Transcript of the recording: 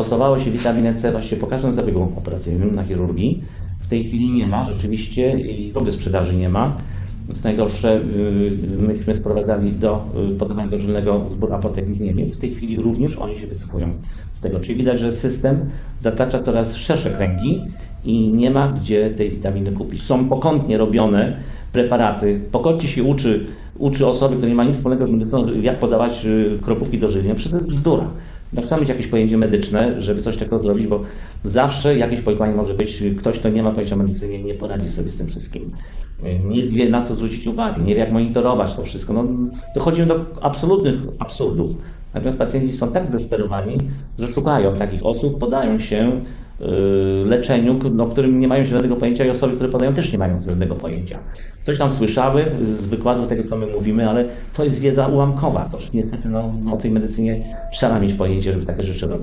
stosowało się witaminę C właściwie po każdym zabiegu operacyjnym na chirurgii. W tej chwili nie ma rzeczywiście i w ogóle sprzedaży nie ma. Co najgorsze, y, myśmy sprowadzali do y, podawania dożylnego zbór apotek z Niemiec. W tej chwili również oni się wycofują z tego. Czyli widać, że system zatacza coraz szersze kręgi i nie ma gdzie tej witaminy kupić. Są pokątnie robione preparaty. Pokątnie się uczy, uczy osoby, które nie ma nic wspólnego z medycyną, jak podawać y, kropówki dożylnie. Przecież to jest bzdura. No, trzeba mieć jakieś pojęcie medyczne, żeby coś takiego zrobić, bo zawsze jakieś powikłanie może być. Ktoś, kto nie ma pojęcia o medycynie, nie poradzi sobie z tym wszystkim. Nie wie na co zwrócić uwagę, nie wie jak monitorować to wszystko. No, dochodzimy do absolutnych absurdów. Natomiast pacjenci są tak zdesperowani, że szukają takich osób, podają się y, leczeniu, no, którym nie mają żadnego pojęcia i osoby, które podają też nie mają żadnego pojęcia. Ktoś tam słyszały z wykładów tego, co my mówimy, ale to jest wiedza ułamkowa. To niestety no, o tej medycynie trzeba mieć pojęcie, żeby takie rzeczy robić.